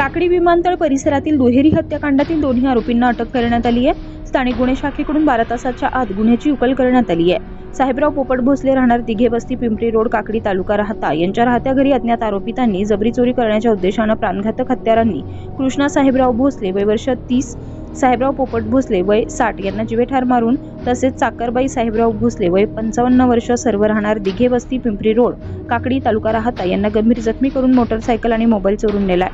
काकडी विमानतळ परिसरातील दुहेरी हत्याकांडातील दोन्ही आरोपींना अटक करण्यात आली आहे. स्थानिक गुन्हे शाखेकडून बारा तासाच्या आत गुन्ह्याची उकल करण्यात आली आहे. साहेबराव पोपट भोसले राहणार दिघे बस्ती पिंपरी रोड काकडी तालुका राहता. यांच्या राहत्या घरी अज्ञात आरोपितांनी जबरी चोरी करण्याच्या उद्देशानं प्राणघातक हत्यारांनी कृष्णा साहेबराव भोसले वय वर्ष तीस साहेबराव पोपट भोसले वय साठ यांना जिवेठार मारून तसेच साखरबाई साहेबराव भोसले वय पंचावन्न वर्ष सर्व राहणार दिघे बस्ती पिंपरी रोड काकडी तालुका राहता यांना गंभीर जखमी करून मोटरसायकल आणि मोबाईल चोरून नेलाय.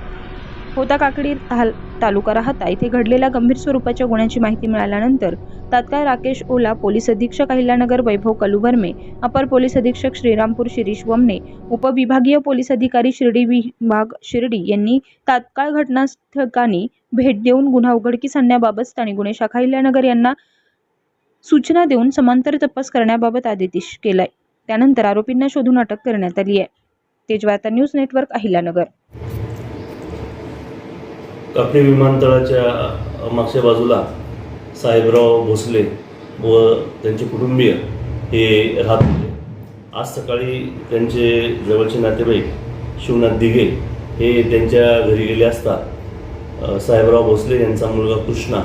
होता काकडी ताल- तालुका राहता. येथे घडलेल्या गंभीर स्वरूपाच्या गुन्ह्याची माहिती मिळाल्यानंतर तात्काळ राकेश ओला पोलीस अधीक्षक अहिल्यानगर वैभव कलुवर्मे अपर पोलीस अधीक्षक श्रीरामपूर शिरीष वमने उपविभागीय पोलीस अधिकारी शिर्डी विभाग शिर्डी यांनी तात्काळ घटनास्थळानी भेट देऊन गुन्हा उघडकीस आणण्याबाबत स्थानिक गुन्हे शाखा अहिल्यानगर यांना सूचना देऊन समांतर तपास करण्याबाबत आदेश केलाय. त्यानंतर आरोपींना शोधून अटक करण्यात आली आहे. Tejvarta news network Ahilyanagar. कापडी विमानतळाच्या मागच्या बाजूला साहेबराव भोसले व त्यांचे कुटुंबीय हे राहत होते. आज सकाळी त्यांचे जवळचे नातेवाईक शिवनाथ दिघे हे त्यांच्या घरी गेले असता साहेबराव भोसले यांचा मुलगा कृष्णा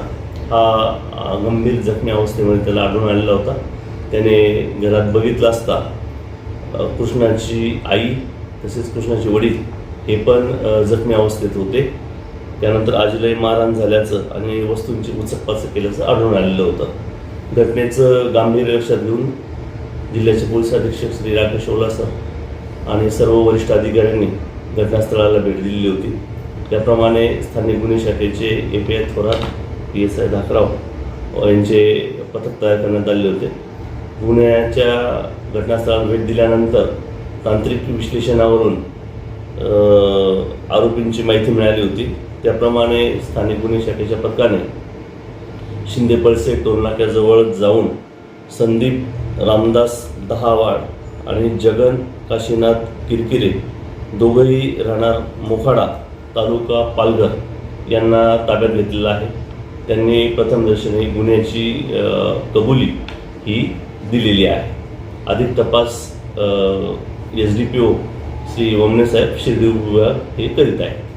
हा गंभीर जखमी अवस्थेमध्ये त्याला आढळून आलेला होता. त्याने घरात बघितलं असता कृष्णाची आई तसेच कृष्णाचे वडील हे पण जखमी अवस्थेत होते. त्यानंतर आजीलाही मारहाण झाल्याचं आणि वस्तूंची उचकपाच केल्याचं आढळून आलेलं होतं. घटनेचं गांभीर्य लक्षात घेऊन जिल्ह्याचे पोलीस अधीक्षक श्री राकेश ओलासा आणि सर्व वरिष्ठ अधिकाऱ्यांनी घटनास्थळाला भेट दिलेली होती. त्याप्रमाणे स्थानिक गुन्हे शाखेचे A P I Thorat P S I Dhakrao यांचे पथक तयार करण्यात आले होते. गुन्ह्याच्या घटनास्थळाला भेट दिल्यानंतर तांत्रिक विश्लेषणावरून आरोपींची माहिती मिळाली होती. त्याप्रमाणे स्थानिक गुन्हे शाखेच्या पथकाने शिंदे पळसे टोलनाक्याजवळ जाऊन संदीप रामदास दहावाड आणि जगन काशीनाथ किरकिरे दोघंही राहणार मोखाडा तालुका पालघर यांना ताब्यात घेतलेलं आहे. त्यांनी प्रथमदर्शनी गुन्ह्याची कबुली ही दिलेली आहे. अधिक तपास S D P O Shri ओमने साहेब शिर्डी हे करीत आहे